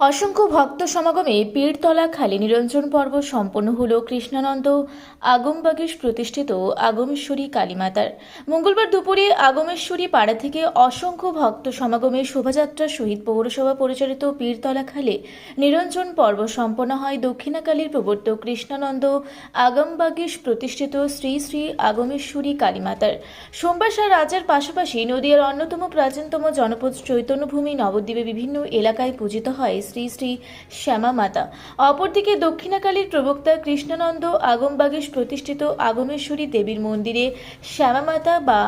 অসংখ্য ভক্ত সমাগমে পীরতলা খালি নিরঞ্জন পর্ব সম্পন্ন হল কৃষ্ণানন্দ আগমবাগীশ প্রতিষ্ঠিত আগমেশ্বরী কালীমাতার। মঙ্গলবার দুপুরে আগমেশ্বরী পাড়া থেকে অসংখ্য ভক্ত সমাগমে শোভাযাত্রা সহিত পৌরসভা পরিচালিত পীরতলা খালে নিরঞ্জন পর্ব সম্পন্ন হয় দক্ষিণাকালীর প্রবর্তক কৃষ্ণানন্দ আগমবাগীশ প্রতিষ্ঠিত শ্রী শ্রী আগমেশ্বরী কালীমাতার। সোমবার সারা রাজার পাশাপাশি নদীয়ার অন্যতম প্রাচীনতম জনপদ চৈতন্যভূমি নবদ্বীপে বিভিন্ন এলাকায় পূজিত হয় শ্রী শ্রী শ্যামা মাতা। অপরদিকে দক্ষিণাকালীর প্রবক্তা কৃষ্ণানন্দ আগমবাগেশ প্রতিষ্ঠিত আগমেশ্বরী দেবীর মন্দিরে শ্যামা মাতা বা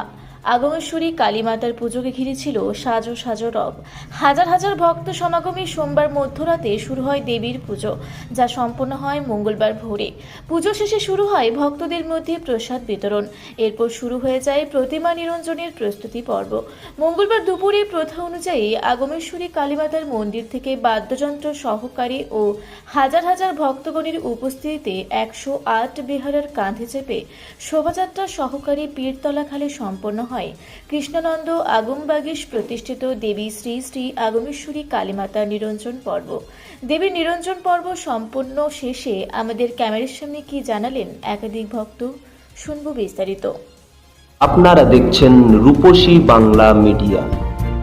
আগমেশ্বরী, কালীমাতার পুজোকে ঘিরে ছিল সাজো সাজো রব। হাজার হাজার ভক্ত সমাগমে সোমবার মধ্যরাতে শুরু হয় দেবীর পুজো, যা সম্পন্ন হয় মঙ্গলবার ভোরে। পুজো শেষে শুরু হয় ভক্তদের মধ্যে প্রসাদ বিতরণ। এরপর শুরু হয়ে যায় প্রতিমা নিরঞ্জনের প্রস্তুতি পর্ব। মঙ্গলবার দুপুরে প্রথা অনুযায়ী আগমেশ্বরী, কালীমাতার মন্দির থেকে বাদ্যযন্ত্র সহকারী ও হাজার হাজার ভক্তগণের উপস্থিতিতে একশো আট বিহারের কাঁধে চেপে শোভাযাত্রা সহকারী পীরতলা খালে সম্পন্ন হয়। কৃষ্ণানন্দ আগমবাগীশ প্রতিষ্ঠিত দেবী শ্রী শ্রী আগমেশ্বরী কালীমাতা নিরঞ্জন পর্ব। দেবীর নিরঞ্জন পর্ব সম্পূর্ণ শেষে আমাদের ক্যামেরার সামনে কি জানালেন একাধিক ভক্ত, শুনব বিস্তারিত। আপনারা দেখছেন রূপসী বাংলা মিডিয়া।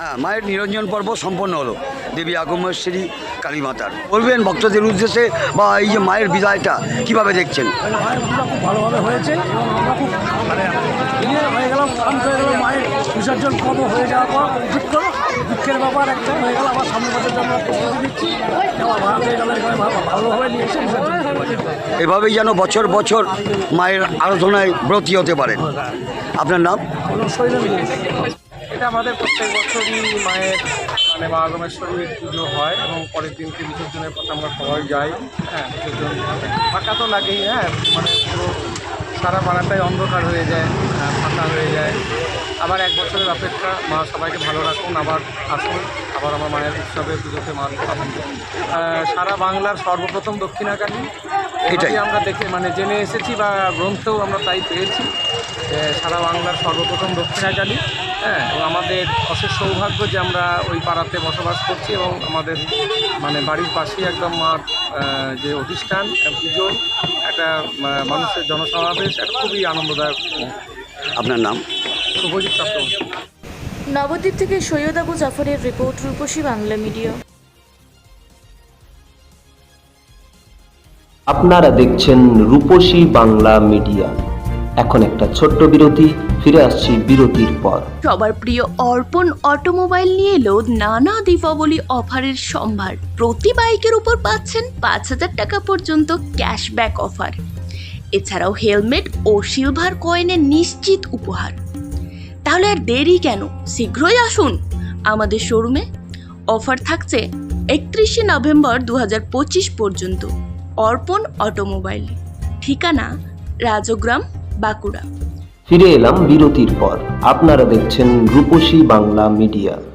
হ্যাঁ মায়ের নিরঞ্জন পর্ব সম্পন্ন হলো। দেবী আগমেশ্বরী কালীমাতার। বলবেন ভক্তদের উদ্দেশ্যে বা এই যে মায়ের বিদায়টা, কীভাবে দেখছেন? ভালোভাবে হয়েছে আমরা বিসর্জন হয়ে যাওয়ার পর দুঃখ দুঃখের ব্যাপার একটা হয়ে গেল আবার সামনে বছর দিচ্ছি আমার ভালোভাবে এভাবেই যেন বছর বছর মায়ের আরাধনায় ব্রতী হতে পারেন। আপনার নাম? এটা আমাদের প্রত্যেক বছরই মায়ের মানে মা আগমেশ্বরীর পুজো হয় এবং পরের দিনকে বিসর্জনের পথে আমরা সবাই যাই। হ্যাঁ ফাঁকা তো লাগেই হ্যাঁ মানে পুরো সারা পাড়াটাই অন্ধকার হয়ে যায় হ্যাঁ, ফাঁকা হয়ে যায়। আবার এক বছরের অপেক্ষা মা সবাইকে ভালো রাখুন আবার আসুন আবার আমার মায়ের উৎসবে পুজোতে মা পাবেন সারা বাংলার সর্বপ্রথম দক্ষিণাকালী এটাই। আমরা দেখে মানে জেনে এসেছি বা গ্রন্থেও আমরা তাই পেয়েছি সারা বাংলার সর্বপ্রথম দক্ষিণাকালী হ্যাঁ এবং আমাদের অশেষ সৌভাগ্য যে আমরা ওই পাড়াতে বসবাস করছি এবং আমাদের মানে বাড়ির পাশেই একদম মার যে অধিষ্ঠান পুজো একটা মানুষের জনসমাবেশ একটা খুবই আনন্দদায়ক। আপনার নাম? নবদ্বীপ থেকে সৈয়দ আবু জাফরের রিপোর্ট রূপসী বাংলা মিডিয়া। আপনারা দেখছেন রূপসী বাংলা মিডিয়া। এখন একটা ছোট্ট বিরতি ফিরে আসছি বিরতির পর। সবার প্রিয় অর্পণ অটোমোবাইল নিয়ে এলো নানা দীপাবলি অফারের সম্ভার। প্রতি বাইকের উপর পাচ্ছেন পাঁচ হাজার টাকা পর্যন্ত ক্যাশব্যাক অফার। এছাড়াও হেলমেট ও সিলভার কয়েনের নিশ্চিত উপহার। তাহলে আর দেরি কেন? শীঘ্রই আসুন। আমাদের শোরুমে অফার থাকছে একত্রিশে নভেম্বর দু হাজার পঁচিশ পর্যন্ত। অর্পণ অটোমোবাইল। ঠিকানা রাজগ্রাম, বাঁকুড়া। ফিরে এলাম বিরতির পর। আপনারা দেখছেন রূপসী বাংলা মিডিয়া।